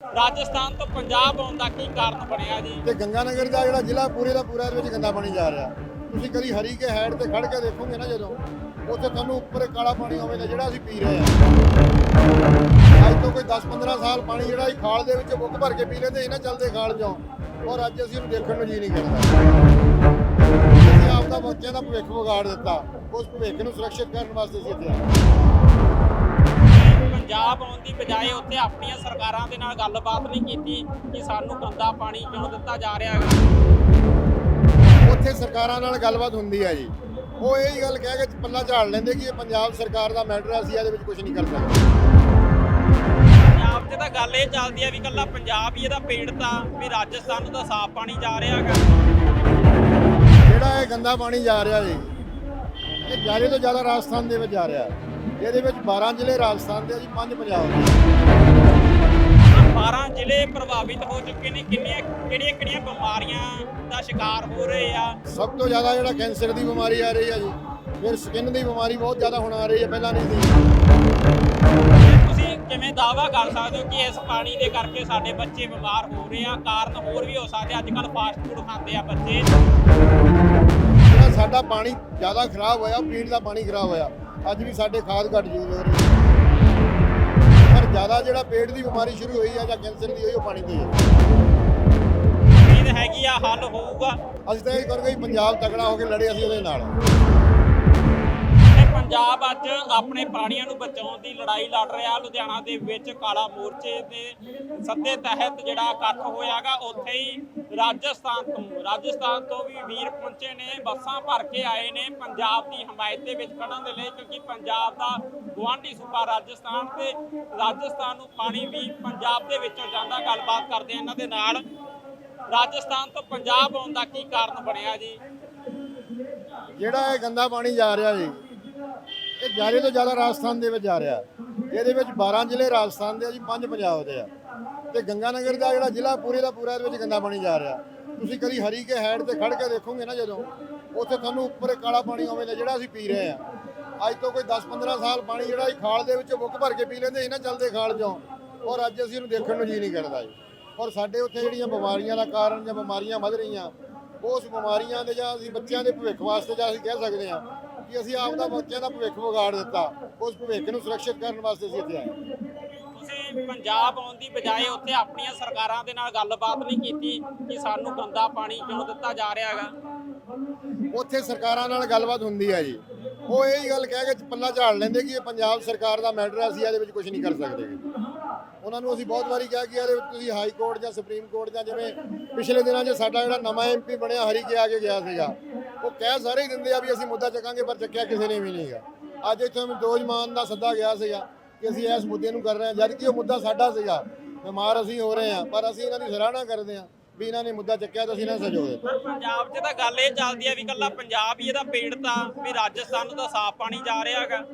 ਰਾਜਸਥਾਨ ਤੋਂ ਪੰਜਾਬ ਆਉਣ ਦਾ ਕੀ ਕਾਰਨ ਬਣਿਆ ਜੀ? ਤੇ ਗੰਗਾਨਗਰ ਦਾ ਜਿਹੜਾ ਜ਼ਿਲ੍ਹਾ ਪੂਰੇ ਦਾ ਪੂਰਾ ਇਹਦੇ ਵਿੱਚ ਗੰਦਾ ਪਾਣੀ ਜਾ ਰਿਹਾ। ਤੁਸੀਂ ਕਦੀ ਹਰੀ ਕੇ ਹੈਡ ਤੇ ਖੜ ਕੇ ਦੇਖੋਗੇ ਨਾ ਜਦੋਂ, ਉੱਥੇ ਤੁਹਾਨੂੰ ਉੱਪਰ ਕਾਲਾ ਪਾਣੀ ਹੋਵੇਗਾ ਜਿਹੜਾ ਅਸੀਂ ਪੀ ਰਹੇ ਹਾਂ। ਅੱਜ ਤੋਂ ਕੋਈ 10-15 ਸਾਲ ਪਾਣੀ ਜਿਹੜਾ ਅਸੀਂ ਖਾਲ ਦੇ ਵਿੱਚ ਬੁੱਕ ਭਰ ਕੇ ਪੀ ਲੈਂਦੇ ਸੀ ਚੱਲਦੇ ਖਾਲ ਚੋਂ। ਔਰ ਅੱਜ ਅਸੀਂ ਉਹਨੂੰ ਦੇਖਣ ਨੂੰ ਜੀ ਨਹੀਂ ਕਰਦਾ। ਆਪਦਾ ਬੱਚਿਆਂ ਦਾ ਭਵਿੱਖ ਵਿਗਾੜ ਦਿੱਤਾ। ਉਸ ਭਵਿੱਖ ਨੂੰ ਸੁਰੱਖਿਅਤ ਕਰਨ ਵਾਸਤੇ ਅਸੀਂ ਇੱਥੇ ਆਏ ਪੰਜਾਬ ਆਉਣ ਦੀ ਬਜਾਏ ਉੱਥੇ ਆਪਣੀਆਂ ਸਰਕਾਰਾਂ ਦੇ ਨਾਲ ਗੱਲਬਾਤ ਨਹੀਂ ਕੀਤੀ ਕਿ ਸਾਨੂੰ ਗੰਦਾ ਪਾਣੀ ਕਿਉਂ ਦਿੱਤਾ ਜਾ ਰਿਹਾ ਹੈਗਾ। ਉੱਥੇ ਸਰਕਾਰਾਂ ਨਾਲ ਗੱਲਬਾਤ ਹੁੰਦੀ ਹੈ ਜੀ। ਉਹ ਇਹ ਹੀ ਗੱਲ ਕਹਿ ਕੇ ਪੱਲਾ ਝਾੜ ਲੈਂਦੇ ਕਿ ਇਹ ਪੰਜਾਬ ਸਰਕਾਰ ਦਾ ਮੈਟਰ ਹੈ ਅਸੀਂ ਇਹਦੇ ਵਿੱਚ ਕੁਝ ਨਹੀਂ ਕਰ ਸਕਦੇ। ਪੰਜਾਬ 'ਚ ਤਾਂ ਗੱਲ ਇਹ ਚੱਲਦੀ ਹੈ ਵੀ ਕੱਲਾ ਪੰਜਾਬ ਹੀ ਇਹਦਾ ਪੀੜਤ ਆ ਵੀ ਰਾਜਸਥਾਨ ਨੂੰ ਤਾਂ ਸਾਫ਼ ਪਾਣੀ ਜਾ ਰਿਹਾ ਹੈਗਾ। ਜਿਹੜਾ ਇਹ ਗੰਦਾ ਪਾਣੀ ਜਾ ਰਿਹਾ ਜੀ ਇਹ ਜ਼ਿਆਦਾ ਤੋਂ ਜ਼ਿਆਦਾ ਰਾਜਸਥਾਨ ਦੇ ਵਿੱਚ ਜਾ ਰਿਹਾ। ਇਹਦੇ ਵਿੱਚ 12 ਜ਼ਿਲ੍ਹੇ ਰਾਜਸਥਾਨ ਦੇ ਆ ਜੀ 5 ਪੰਜਾਬ ਦੇ 12 ਜ਼ਿਲ੍ਹੇ ਪ੍ਰਭਾਵਿਤ ਹੋ ਚੁੱਕੇ ਨੇ। ਕਿੰਨੀਆਂ ਕਿਹੜੀਆਂ ਕਿਹੜੀਆਂ ਬਿਮਾਰੀਆਂ ਦਾ ਸ਼ਿਕਾਰ ਹੋ ਰਹੇ ਆ? ਸਭ ਤੋਂ ਜ਼ਿਆਦਾ ਜਿਹੜਾ ਕੈਂਸਰ ਦੀ ਬਿਮਾਰੀ ਆ ਰਹੀ ਹੈ ਜੀ ਫਿਰ ਸਕਿਨ ਦੀ ਬਿਮਾਰੀ ਬਹੁਤ ਜ਼ਿਆਦਾ ਹੁਣ ਆ ਰਹੀ ਹੈ ਪਹਿਲਾਂ ਨਹੀਂ ਸੀ। ਤੁਸੀਂ ਕਿਵੇਂ ਦਾਵਾ ਕਰ ਸਕਦੇ ਹੋ ਕਿ ਇਸ ਪਾਣੀ ਦੇ ਕਰਕੇ ਸਾਡੇ ਬੱਚੇ ਬਿਮਾਰ ਹੋ ਰਹੇ ਆ? ਕਾਰਨ ਹੋਰ ਵੀ ਹੋ ਸਕਦੇ ਅੱਜ ਕੱਲ ਫਾਸਟ ਫੂਡ ਖਾਂਦੇ ਆ ਬੱਚੇ। ਸਾਡਾ ਪਾਣੀ ਜ਼ਿਆਦਾ ਖਰਾਬ ਹੋਇਆ ਪੀਣ ਦਾ ਪਾਣੀ ਖਰਾਬ ਹੋਇਆ। ਅੱਜ ਵੀ ਸਾਡੇ ਖਾਦ ਘੱਟ ਯੂਜ਼ ਹੋ ਰਹੀ ਹੈ ਪਰ ਜ਼ਿਆਦਾ ਜਿਹੜਾ ਪੇਟ ਦੀ ਬਿਮਾਰੀ ਸ਼ੁਰੂ ਹੋਈ ਹੈ ਜਾਂ ਕੈਂਸਰ ਦੀ ਹੋਈ ਉਹ ਪਾਣੀ ਤੋਂ ਹੀ। ਹੈਗੀ ਆ ਹੱਲ ਹੋਊਗਾ। ਅਸੀਂ ਤਾਂ ਇਹ ਕਰਾਂਗੇ ਪੰਜਾਬ ਤਕੜਾ ਹੋ ਕੇ ਲੜੇ ਅਸੀਂ ਉਹਦੇ ਨਾਲ। ਪੰਜਾਬ ਅੱਜ ਆਪਣੇ ਪਾਣੀਆਂ ਨੂੰ ਬਚਾਉਣ ਦੀ ਲੜਾਈ ਲੜ ਰਿਹਾ। ਲੁਧਿਆਣਾ ਦੇ ਵਿੱਚ ਕਾਲਾ ਮੋਰਚੇ ਦੇ ਸੱਦੇ ਤਹਿਤ ਜਿਹੜਾ ਇਕੱਠ ਹੋਇਆਗਾ, ਉੱਥੇ ਹੀ ਰਾਜਸਥਾਨ ਤੋਂ ਰਾਜਸਥਾਨ ਤੋਂ ਵੀ ਵੀਰ ਪਹੁੰਚੇ ਨੇ, ਬੱਸਾਂ ਭਰ ਕੇ ਆਏ ਨੇ। ਪੰਜਾਬ ਦੀ ਹਮਾਇਤ ਦੇ ਵਿੱਚ ਖੜਨ ਦੇ ਲਈ, ਕਿਉਂਕਿ ਪੰਜਾਬ ਦਾ ਗੁਆਂਢੀ ਸੂਬਾ ਰਾਜਸਥਾਨ ਤੇ ਰਾਜਸਥਾਨ ਨੂੰ ਪਾਣੀ ਵੀ ਪੰਜਾਬ ਦੇ ਵਿੱਚੋਂ ਜਾਂਦਾ। ਗੱਲਬਾਤ ਕਰਦੇ ਆ ਇਹਨਾਂ ਦੇ ਨਾਲ। ਰਾਜਸਥਾਨ ਤੋਂ ਪੰਜਾਬ ਆਉਣ ਦਾ ਕੀ ਕਾਰਨ ਬਣਿਆ ਜੀ? ਜਿਹੜਾ ਇਹ ਗੰਦਾ ਪਾਣੀ ਜਾ ਰਿਹਾ ਜੀ ਜ਼ਿਆਦਾ ਤੋਂ ਜ਼ਿਆਦਾ ਰਾਜਸਥਾਨ ਦੇ ਵਿੱਚ ਜਾ ਰਿਹਾ। ਇਹਦੇ ਵਿੱਚ 12 ਜ਼ਿਲ੍ਹੇ ਰਾਜਸਥਾਨ ਦੇ ਆ ਜੀ 5 ਪੰਜਾਬ ਦੇ ਆ। ਤੇ ਗੰਗਾਨਗਰ ਦਾ ਜਿਹੜਾ ਜ਼ਿਲ੍ਹਾ ਪੂਰੇ ਦਾ ਪੂਰਾ ਇਹਦੇ ਵਿੱਚ ਗੰਦਾ ਪਾਣੀ ਜਾ ਰਿਹਾ। ਤੁਸੀਂ ਕਦੀ ਹਰੀ ਕੇ ਹੈਡ ਤੇ ਖੜ ਕੇ ਦੇਖੋਗੇ ਨਾ ਜਦੋਂ, ਉੱਥੇ ਤੁਹਾਨੂੰ ਉੱਪਰ ਕਾਲਾ ਪਾਣੀ ਹੋਵੇਗਾ ਜਿਹੜਾ ਅਸੀਂ ਪੀ ਰਹੇ ਹਾਂ ਅੱਜ ਤੋਂ ਕੋਈ 10-15 ਸਾਲ ਪਾਣੀ ਜਿਹੜਾ ਅਸੀਂ ਖਾਲ ਦੇ ਵਿੱਚ ਬੁੱਕ ਭਰ ਕੇ ਪੀ ਲੈਂਦੇ ਸੀ ਨਾ ਚੱਲਦੇ ਖਾਲ ਚੋਂ, ਔਰ ਅੱਜ ਅਸੀਂ ਇਹਨੂੰ ਦੇਖਣ ਨੂੰ ਜੀ ਨਹੀਂ ਕਰਦਾ ਜੀ। ਔਰ ਸਾਡੇ ਉੱਥੇ ਜਿਹੜੀਆਂ ਬਿਮਾਰੀਆਂ ਦਾ ਕਾਰਨ ਜਾਂ ਬਿਮਾਰੀਆਂ ਵੱਧ ਰਹੀਆਂ, ਉਸ ਬਿਮਾਰੀਆਂ ਦੇ ਜਾਂ ਅਸੀਂ ਬੱਚਿਆਂ ਦੇ ਭਵਿੱਖ ਵਾਸਤੇ ਜਾਂ ਅਸੀਂ ਕਹਿ ਸਕਦੇ ਹਾਂ ਕਿ ਅਸੀਂ ਆਪਦਾ ਬੱਚਿਆਂ ਦਾ ਭਵਿੱਖ ਵਿਗਾੜ ਦਿੱਤਾ ਉਸ ਭਵਿੱਖ ਨੂੰ ਸੁਰੱਖਿਅਤ ਕਰਨ ਵਾਸਤੇ ਅਸੀਂ ਇੱਥੇ ਆਏ ਤੁਸੀਂ ਪੰਜਾਬ ਆਉਣ ਦੀ ਬਜਾਏ ਉੱਥੇ ਆਪਣੀਆਂ ਸਰਕਾਰਾਂ ਦੇ ਨਾਲ ਗੱਲਬਾਤ ਨਹੀਂ ਕੀਤੀ ਕਿ ਸਾਨੂੰ ਗੰਦਾ ਪਾਣੀ ਕਿਉਂ ਦਿੱਤਾ ਜਾ ਰਿਹਾ ਹੈਗਾ? ਉੱਥੇ ਸਰਕਾਰਾਂ ਨਾਲ ਗੱਲਬਾਤ ਹੁੰਦੀ ਹੈ ਜੀ। ਉਹ ਇਹ ਹੀ ਗੱਲ ਕਹਿ ਕੇ ਪੱਲਾ ਝਾੜ ਲੈਂਦੇ ਕਿ ਇਹ ਪੰਜਾਬ ਸਰਕਾਰ ਦਾ ਮੈਟਰ ਹੈ ਅਸੀਂ ਇਹਦੇ ਵਿੱਚ ਕੁਝ ਨਹੀਂ ਕਰ ਸਕਦੇ ਉਹਨਾਂ ਨੂੰ ਅਸੀਂ ਬਹੁਤ ਵਾਰੀ ਕਿਹਾ ਕਿ ਵਿੱਚ ਤੁਸੀਂ ਹਾਈ ਕੋਰਟ ਜਾਂ ਸੁਪਰੀਮ ਕੋਰਟ ਜਾਂ ਜਿਵੇਂ ਪਿਛਲੇ ਦਿਨਾਂ 'ਚ ਸਾਡਾ ਜਿਹੜਾ ਨਵਾਂ ਐਮਪੀ ਬਣਿਆ ਹਰੀ ਕੇ ਆ ਕੇ ਗਿਆ ਸੀਗਾ ਉਹ ਕਹਿ ਸਾਰੇ ਹੀ ਦਿੰਦੇ ਆ ਵੀ ਅਸੀਂ ਮੁੱਦਾ ਚੱਕਾਂਗੇ ਪਰ ਚੱਕਿਆ ਕਿਸੇ ਨੇ ਵੀ ਨਹੀਂਗਾ ਅੱਜ ਇੱਥੇ ਦੋਜਮਾਨ ਦਾ ਸੱਦਾ ਗਿਆ ਸੀਗਾ ਕਿ ਅਸੀਂ ਇਸ ਮੁੱਦੇ ਨੂੰ ਕਰ ਰਹੇ ਹਾਂ ਜਦ ਕਿ ਉਹ ਮੁੱਦਾ ਸਾਡਾ ਸੀਗਾ। ਬਿਮਾਰ ਅਸੀਂ ਹੋ ਰਹੇ ਹਾਂ ਪਰ ਅਸੀਂ ਇਹਨਾਂ ਦੀ ਸਰਾਹਨਾ ਕਰਦੇ ਹਾਂ ਵੀ ਇਹਨਾਂ ਨੇ ਮੁੱਦਾ ਚੱਕਿਆ ਤਾਂ ਅਸੀਂ ਇਹਨਾਂ ਨੂੰ ਸਹਿਯੋਗ ਦਿੱਤਾ। ਪੰਜਾਬ 'ਚ ਤਾਂ ਗੱਲ ਇਹ ਚੱਲਦੀ ਹੈ ਵੀ ਕੱਲਾ ਪੰਜਾਬ ਹੀ ਇਹਦਾ ਪੀੜਤ ਆ ਵੀ ਰਾਜਸਥਾਨ ਨੂੰ ਤਾਂ ਸਾਫ਼ ਪਾਣੀ ਜਾ ਰਿਹਾ ਹੈਗਾ।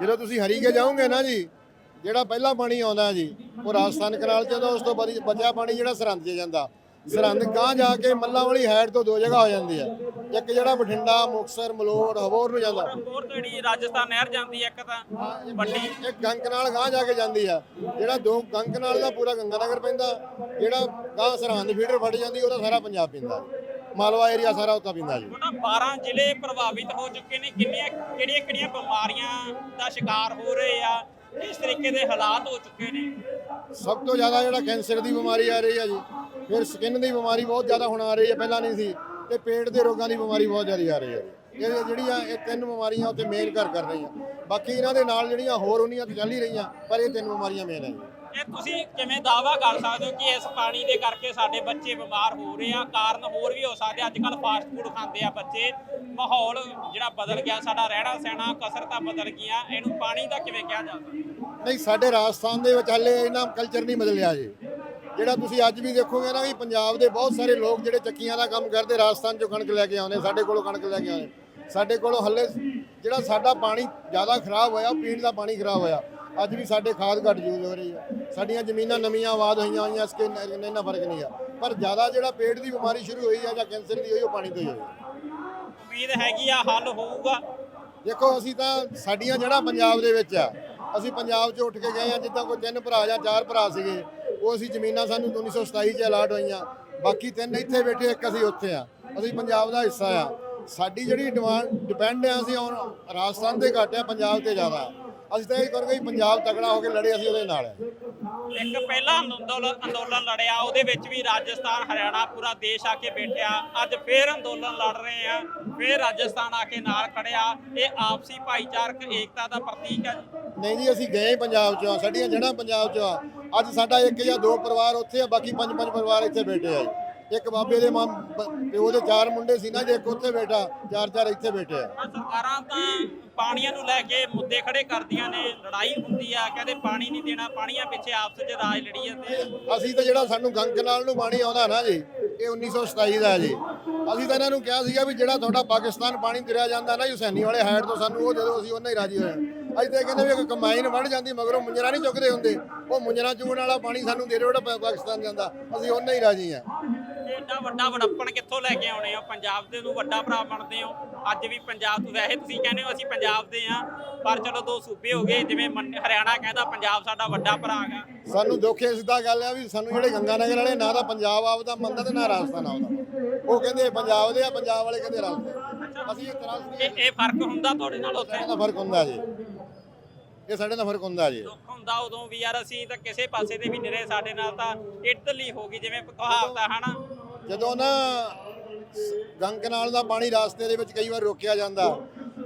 ਜਦੋਂ ਤੁਸੀਂ ਹਰੀ ਕੇ ਜਾਓਗੇ ਨਾ ਜੀ ਜਿਹੜਾ ਪਹਿਲਾ ਪਾਣੀ ਆਉਂਦਾ ਜੀ ਉਹ ਰਾਜਸਥਾਨ ਕਨਾਲ ਚ ਆਉਂਦਾ ਉਸ ਤੋਂ ਬਾਅਦ ਬਚਿਆ ਪਾਣੀ ਜਿਹੜਾ ਸਰਹੰਦ 'ਚ ਜਾਂਦਾ। ਸਰਹੰਦ ਗਾਂ ਜਾ ਕੇ ਮੱਲਾਂ ਵਾਲੀ ਹੈਡ ਤੋਂ ਦੋ ਜਗ੍ਹਾ ਹੋ ਜਾਂਦੀ ਹੈ। ਇੱਕ ਜਿਹੜਾ ਬਠਿੰਡਾ ਮੁਕਸਰ ਮਲੋੜ ਹਬੋਰ ਨੂੰ ਜਾਂਦਾ। ਹੋਰ ਤੋਂ ਜਿਹੜੀ ਰਾਜਸਥਾਨ ਨਹਿਰ ਜਾਂਦੀ ਹੈ ਇੱਕ ਤਾਂ ਵੱਡੀ। ਇੱਕ ਗੰਗ ਨਾਲ ਗਾਂ ਜਾ ਕੇ ਜਾਂਦੀ ਆ ਜਿਹੜਾ ਦੋ ਗੰਗ ਨਾਲ ਦਾ ਪੂਰਾ ਗੰਗਾਨਗਰ ਪੈਂਦਾ ਜਿਹੜਾ ਗਾਂ ਸਰਹੰਦ ਫੀਡਰ ਫੜ ਜਾਂਦੀ ਉਹਦਾ ਸਾਰਾ ਪੰਜਾਬ ਪੀਂਦਾ। ਮਾਲਵਾ ਏਰੀਆ ਸਾਰਾ ਉੱਤਾ ਪੀਂਦਾ ਜੀ। ਉਹਨਾਂ 12 ਜ਼ਿਲ੍ਹੇ ਪ੍ਰਭਾਵਿਤ ਹੋ ਚੁੱਕੇ ਨੇ ਕਿੰਨੀਆਂ ਕਿਹੜੀਆਂ ਕਿਹੜੀਆਂ ਬਿਮਾਰੀਆਂ ਦਾ ਸ਼ਿਕਾਰ ਹੋ ਰਹੇ ਆ ਕਿਸ ਤਰੀਕੇ ਦੇ ਹਾਲਾਤ ਹੋ ਚੁੱਕੇ ਨੇ? ਸਭ ਤੋਂ ਜ਼ਿਆਦਾ ਜਿਹੜਾ ਕੈਂਸਰ ਦੀ ਬਿਮਾਰੀ ਆ ਰਹੀ ਹੈ ਜੀ ਫਿਰ ਸਕਿਨ ਦੀ ਬਿਮਾਰੀ ਬਹੁਤ ਜ਼ਿਆਦਾ ਹੁਣ ਆ ਰਹੀ ਹੈ ਪਹਿਲਾਂ ਨਹੀਂ ਸੀ। ਤੇ ਪੇਟ ਦੇ ਰੋਗਾਂ ਦੀ ਬਿਮਾਰੀ ਬਹੁਤ ਜ਼ਿਆਦਾ ਆ ਰਹੀ ਹੈ। ਇਹ ਜਿਹੜੀਆਂ ਇਹ ਤਿੰਨ ਬਿਮਾਰੀਆਂ ਉੱਥੇ ਮੇਨ ਘਰ ਕਰ ਰਹੀਆਂ। ਬਾਕੀ ਇਹਨਾਂ ਦੇ ਨਾਲ ਜਿਹੜੀਆਂ ਹੋਰ ਹੁੰਦੀਆਂ ਤਾਂ ਚੱਲ ਹੀ ਰਹੀਆਂ ਪਰ ਇਹ ਤਿੰਨ ਬਿਮਾਰੀਆਂ ਮੇਨ ਹੈ ਇਹ ਤੁਸੀਂ ਕਿਵੇਂ ਦਾਵਾ ਕਰ ਸਕਦੇ ਹੋ ਕਿ ਇਸ ਪਾਣੀ ਦੇ ਕਰਕੇ ਸਾਡੇ ਬੱਚੇ ਬਿਮਾਰ ਹੋ ਰਹੇ ਆ? ਕਾਰਨ ਹੋਰ ਵੀ ਹੋ ਸਕਦੇ ਅੱਜ ਕੱਲ ਫਾਸਟ ਫੂਡ ਖਾਂਦੇ ਆ ਬੱਚੇ। ਮਾਹੌਲ ਜਿਹੜਾ ਬਦਲ ਗਿਆ ਸਾਡਾ ਰਹਿਣਾ ਸਹਿਣਾ ਕਸਰਤਾਂ ਬਦਲ ਗਈਆਂ। ਇਹਨੂੰ ਪਾਣੀ ਦਾ ਕਿਵੇਂ ਕਿਹਾ ਜਾ ਸਕਦਾ ਨਹੀਂ ਸਾਡੇ ਰਾਜਸਥਾਨ ਦੇ ਵਿੱਚ ਹਲੇ ਇਹਨਾਂ ਕਲਚਰ ਨਹੀਂ ਬਦਲਿਆ ਜੀ। ਜਿਹੜਾ ਤੁਸੀਂ ਅੱਜ ਵੀ ਦੇਖੋਗੇ ਨਾ ਕਿ ਪੰਜਾਬ ਦੇ ਬਹੁਤ ਸਾਰੇ ਲੋਕ ਜਿਹੜੇ ਚੱਕੀਆਂ ਦਾ ਕੰਮ ਕਰਦੇ ਰਾਜਸਥਾਨ ਚੋਂ ਕਣਕ ਲੈ ਕੇ ਆਉਂਦੇ ਸਾਡੇ ਕੋਲੋਂ ਕਣਕ ਲੈ ਕੇ ਆਉਂਦੇ। ਸਾਡੇ ਕੋਲੋਂ ਹੱਲੇ ਜਿਹੜਾ ਸਾਡਾ ਪਾਣੀ ਜ਼ਿਆਦਾ ਖਰਾਬ ਹੋਇਆ ਪੀਣ ਦਾ ਪਾਣੀ ਖਰਾਬ ਹੋਇਆ। ਅੱਜ ਵੀ ਸਾਡੇ ਖਾਦ ਘੱਟ ਯੂਜ਼ ਹੋ ਰਹੀ ਹੈ। ਸਾਡੀਆਂ ਜ਼ਮੀਨਾਂ ਨਵੀਆਂ ਆਬਾਦ ਹੋਈਆਂ ਹੋਈਆਂ ਇਸ ਕੇ ਇੰਨਾ ਫ਼ਰਕ ਨਹੀਂ ਆ। ਪਰ ਜ਼ਿਆਦਾ ਜਿਹੜਾ ਪੇਟ ਦੀ ਬਿਮਾਰੀ ਸ਼ੁਰੂ ਹੋਈ ਹੈ ਜਾਂ ਕੈਂਸਰ ਦੀ ਹੋਈ ਉਹ ਪਾਣੀ ਤੋਂ ਹੀ ਹੋਈ ਉਮੀਦ ਹੈਗੀ ਆ ਹੱਲ ਹੋਊਗਾ। ਦੇਖੋ ਅਸੀਂ ਤਾਂ ਸਾਡੀਆਂ ਜੜ੍ਹਾਂ ਪੰਜਾਬ ਦੇ ਵਿੱਚ ਆ। ਅਸੀਂ ਪੰਜਾਬ 'ਚ ਉੱਠ ਕੇ ਗਏ ਆ ਜਿੱਦਾਂ ਕੋਈ ਤਿੰਨ ਭਰਾ ਜਾਂ ਚਾਰ ਭਰਾ ਸੀਗੇ। ਉਹ ਅਸੀਂ ਜ਼ਮੀਨਾਂ ਸਾਨੂੰ 1927 ਚ ਅਲਾਟ ਹੋਈਆਂ। ਬਾਕੀ ਤਿੰਨ ਇੱਥੇ ਬੈਠੇ ਇੱਕ ਅਸੀਂ ਉੱਥੇ ਆ। ਅਸੀਂ ਪੰਜਾਬ ਦਾ ਹਿੱਸਾ ਆ। ਸਾਡੀ ਜਿਹੜੀ ਡਿਪੈਂਡ ਆ ਅਸੀਂ ਹੁਣ ਰਾਜਸਥਾਨ ਤੇ ਘੱਟ ਆ ਪੰਜਾਬ ਤੇ ਜ਼ਿਆਦਾ ਅਸੀਂ ਤਾਂ ਇਹ ਕਰਕੇ ਪੰਜਾਬ ਤਕੜਾ ਹੋ ਕੇ ਲੜੇ ਅਸੀਂ ਉਹਦੇ ਨਾਲ ਆ। ਇੱਕ ਪਹਿਲਾ ਅੰਦੋਲਨ ਅੰਦੋਲਨ ਲੜਿਆ ਉਹਦੇ ਵਿੱਚ ਵੀ ਰਾਜਸਥਾਨ ਹਰਿਆਣਾ ਪੂਰਾ ਦੇਸ਼ ਆ ਕੇ ਬੈਠਿਆ। ਅੱਜ ਫੇਰ ਅੰਦੋਲਨ ਲੜ ਰਹੇ ਆ। ਫੇਰ ਰਾਜਸਥਾਨ ਆ ਕੇ ਨਾਲ ਖੜਿਆ। ਇਹ ਆਪਸੀ ਭਾਈਚਾਰਕ ਏਕਤਾ ਦਾ ਪ੍ਰਤੀਕ ਹੈ ਨਹੀਂ ਜੀ ਅਸੀਂ ਗਏ ਪੰਜਾਬ ਚੋਂ ਸਾਡੀਆਂ ਜੜ੍ਹਾਂ ਪੰਜਾਬ ਚੋਂ ਆ। ਅੱਜ ਸਾਡਾ ਇੱਕ ਜਾਂ ਦੋ ਪਰਿਵਾਰ ਉੱਥੇ ਆ ਬਾਕੀ ਪੰਜ ਪੰਜ ਪਰਿਵਾਰ ਇੱਥੇ ਬੈਠੇ ਆ ਜੀ। ਇੱਕ ਬਾਬੇ ਦੇ ਮਾਂ ਬ- ਪਿਓ ਦੇ ਚਾਰ ਮੁੰਡੇ ਸੀ ਨਾ ਜੇ ਇੱਕ ਉੱਥੇ ਬੈਠਾ ਚਾਰ ਚਾਰ ਇੱਥੇ ਬੈਠੇ ਆ। ਸਰਕਾਰਾਂ ਤਾਂ ਪਾਣੀਆਂ ਨੂੰ ਲੈ ਕੇ ਮੁੱਦੇ ਖੜੇ ਕਰਦੀਆਂ ਨੇ ਲੜਾਈ ਹੁੰਦੀ ਆ ਕਹਿੰਦੇ ਪਾਣੀ ਨਹੀਂ ਦੇਣਾ ਪਾਣੀਆਂ ਪਿੱਛੇ ਆਪਸ ਵਿੱਚ ਰਾਜ ਲੜੀ ਜਾਂਦੇ ਆ। ਅਸੀਂ ਤਾਂ ਜਿਹੜਾ ਸਾਨੂੰ ਗੰਗ ਨਾਲ ਨੂੰ ਪਾਣੀ ਆਉਂਦਾ ਨਾ ਜੀ ਇਹ 1927 ਦਾ ਹੈ ਜੀ। ਅਸੀਂ ਤਾਂ ਇਹਨਾਂ ਨੂੰ ਕਿਹਾ ਸੀਗਾ ਵੀ ਜਿਹੜਾ ਤੁਹਾਡਾ ਪਾਕਿਸਤਾਨ ਪਾਣੀ ਦਿਰਿਆ ਜਾਂਦਾ ਨਾ ਹੁਸੈਨੀ ਵਾਲੇ ਹਾਈਟ ਤੋਂ ਸਾਨੂੰ ਉਹ ਦੇ ਅਸੀਂ ਉਹਨਾਂ ਹੀ ਰਾਜੀ ਹੋਏ ਹਾਂ। ਅਸੀਂ ਤਾਂ ਇਹ ਕਹਿੰਦੇ ਵੀ ਇੱਕ ਕੰਬਾਈਨ ਵੜ ਜਾਂਦੀ, ਮਗਰੋਂ ਮੁੰਜਰਾ ਨਹੀਂ ਚੁੱਕਦੇ ਹੁੰਦੇ। ਉਹ ਮੁੰਜਰਾ ਚੁਗਣ ਵਾਲਾ ਪਾਣੀ ਸਾਨੂੰ ਦੇ ਦਿਓ ਜਿਹੜਾ ਪਾਕਿਸਤਾਨ ਜਾਂਦਾ, ਅਸੀਂ ਉਹਨਾਂ ਹੀ ਰਾਜੀ ਹਾਂ। ਏਡਾ ਵੱਡਾ ਵਡੱਪਣ ਕਿੱਥੋਂ ਲੈ ਕੇ ਆਉਣੇ ਹੋ? ਪੰਜਾਬ ਦੇ ਨੂੰ ਵੱਡਾ ਭਰਾ ਬਣਦੇ ਹੋ। ਅੱਜ ਵੀ ਪੰਜਾਬ ਤੋਂ ਵੈਸੇ ਤੁਸੀਂ ਕਹਿੰਦੇ ਹੋ ਅਸੀਂ ਪੰਜਾਬ ਦੇ ਆ ਪਰ ਚਲੋ ਦੋ ਸੂਬੇ ਹੋ ਗਏ ਜਿਵੇਂ ਹਰਿਆਣਾ ਕਹਿੰਦਾ ਪੰਜਾਬ ਸਾਡਾ ਵੱਡਾ ਭਰਾ ਹੈਗਾ। ਸਾਨੂੰ ਦੁੱਖ ਦਾ ਗੱਲ ਆ ਵੀ ਸਾਨੂੰ ਜਿਹੜੇ ਗੰਗਾ ਨਗਰ ਵਾਲੇ ਨਾ ਤਾਂ ਪੰਜਾਬ ਆਪਦਾ ਮੰਨਦਾ ਤੇ ਨਾ ਰਾਜਸਥਾਨ ਆਪਦਾ। ਉਹ ਕਹਿੰਦੇ ਪੰਜਾਬ ਦੇ ਆ ਪੰਜਾਬ ਵਾਲੇ ਕਹਿੰਦੇ ਰਾਜਸਥਾਨ। ਅਸੀਂ ਇਹ ਤਰਾਸਰੀ ਇਹ ਇਹ ਫ਼ਰਕ ਹੁੰਦਾ ਤੁਹਾਡੇ ਨਾਲ ਉੱਥੇ? ਦਾ ਫ਼ਰਕ ਹੁੰਦਾ ਜੀ। ਇਹ ਸਾਡੇ ਨਾਲ ਫ਼ਰਕ ਹੁੰਦਾ ਜੀ। ਦੁੱਖ ਹੁੰਦਾ ਉਦੋਂ ਵੀ ਯਾਰ ਅਸੀਂ ਤਾਂ ਕਿਸੇ ਪਾਸੇ ਤੇ ਵੀ ਨਹੀਂ ਰਹੇ ਸਾਡੇ ਨਾਲ ਤਾਂ ਇਟਲੀ ਹੋ ਗਈ ਜਿਵੇਂ ਕਹਾਵਤ ਆ ਹਨਾ? ਜਦੋਂ ਨਾ ਗੰਗ ਕਨਾਲ ਦਾ ਪਾਣੀ ਰਾਸਤੇ ਦੇ ਵਿੱਚ ਕਈ ਵਾਰ ਰੋਕਿਆ ਜਾਂਦਾ,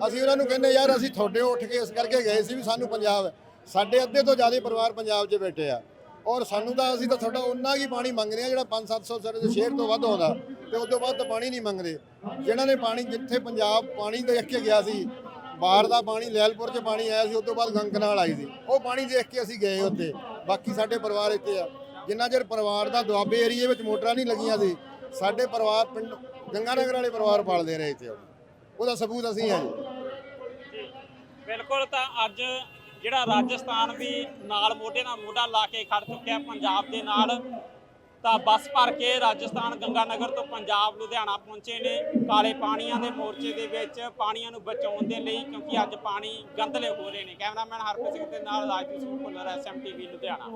ਅਸੀਂ ਉਹਨਾਂ ਨੂੰ ਕਹਿੰਦੇ, ਯਾਰ, ਅਸੀਂ ਤੁਹਾਡੇ ਉੱਠ ਕੇ ਇਸ ਕਰਕੇ ਗਏ ਸੀ ਵੀ ਸਾਨੂੰ ਪੰਜਾਬ, ਸਾਡੇ ਅੱਧੇ ਤੋਂ ਜ਼ਿਆਦਾ ਪਰਿਵਾਰ ਪੰਜਾਬ 'ਚ ਬੈਠੇ ਆ। ਔਰ ਸਾਨੂੰ ਤਾਂ ਅਸੀਂ ਤਾਂ ਤੁਹਾਡਾ ਉਹਨਾਂ ਹੀ ਪਾਣੀ ਮੰਗਦੇ ਆ ਜਿਹੜਾ 5-700 ਸਰ ਦੇ ਸ਼ੇਰ ਤੋਂ ਵੱਧ ਆਉਂਦਾ ਤੇ ਉਸ ਤੋਂ ਬਾਅਦ ਤਾਂ ਪਾਣੀ ਨਹੀਂ ਮੰਗਦੇ। ਜਿਨ੍ਹਾਂ ਨੇ ਪਾਣੀ, ਜਿੱਥੇ ਪੰਜਾਬ ਪਾਣੀ ਦੇਖ ਕੇ ਗਿਆ ਸੀ, ਬਾਹਰ ਦਾ ਪਾਣੀ, ਲੈਲਪੁਰ 'ਚ ਪਾਣੀ ਆਇਆ ਸੀ ਉਸ ਤੋਂ ਬਾਅਦ ਗੰਗ ਨਾਲ ਆਈ ਸੀ। ਉਹ ਪਾਣੀ ਦੇਖ ਕੇ ਅਸੀਂ ਗਏ ਉੱਥੇ, ਬਾਕੀ ਸਾਡੇ ਪਰਿਵਾਰ ਇੱਥੇ ਆ। ਜਿੰਨਾ ਚਿਰ ਪਰਿਵਾਰ ਦਾ ਦੁਆਬੇ ਏਰੀਏ ਵਿੱਚ ਮੋਟਰਾਂ ਨਹੀਂ ਲੱਗੀਆਂ ਸੀ ਸਾਡੇ ਪਰਿਵਾਰ ਪਿੰਡ ਗੰਗਾਨਗਰ ਵਾਲੇ ਪਰਿਵਾਰ ਪਾਲਦੇ ਰਹੇ ਇੱਥੇ ਉਹਦਾ ਸਬੂਤ ਅਸੀਂ ਹਾਂ ਜੀ। ਬਿਲਕੁਲ ਤਾਂ ਅੱਜ ਜਿਹੜਾ ਰਾਜਸਥਾਨ ਵੀ ਨਾਲ ਮੋਢੇ ਨਾਲ ਮੋਢਾ ਲਾ ਕੇ ਖੜ ਚੁੱਕਿਆ ਪੰਜਾਬ ਦੇ ਨਾਲ, ਤਾਂ ਬੱਸ ਭਰ ਕੇ ਰਾਜਸਥਾਨ ਗੰਗਾਨਗਰ ਤੋਂ ਪੰਜਾਬ, ਲੁਧਿਆਣਾ ਪਹੁੰਚੇ ਨੇ। ਕਾਲੇ ਪਾਣੀਆਂ ਦੇ ਮੋਰਚੇ ਦੇ ਵਿੱਚ ਪਾਣੀਆਂ ਨੂੰ ਬਚਾਉਣ ਦੇ ਲਈ, ਕਿਉਂਕਿ ਅੱਜ ਪਾਣੀ ਗੰਦਲੇ ਹੋ ਰਹੇ ਨੇ। ਕੈਮਰਾਮੈਨ ਹਰਪ੍ਰੀਤ ਸਿੰਘ ਦੇ ਨਾਲ ਰਾਜਦੀਪ ਸਿੰਘ ਭੁੱਲਰ ਐਸਐਮਟੀਵੀ ਲੁਧਿਆਣਾ।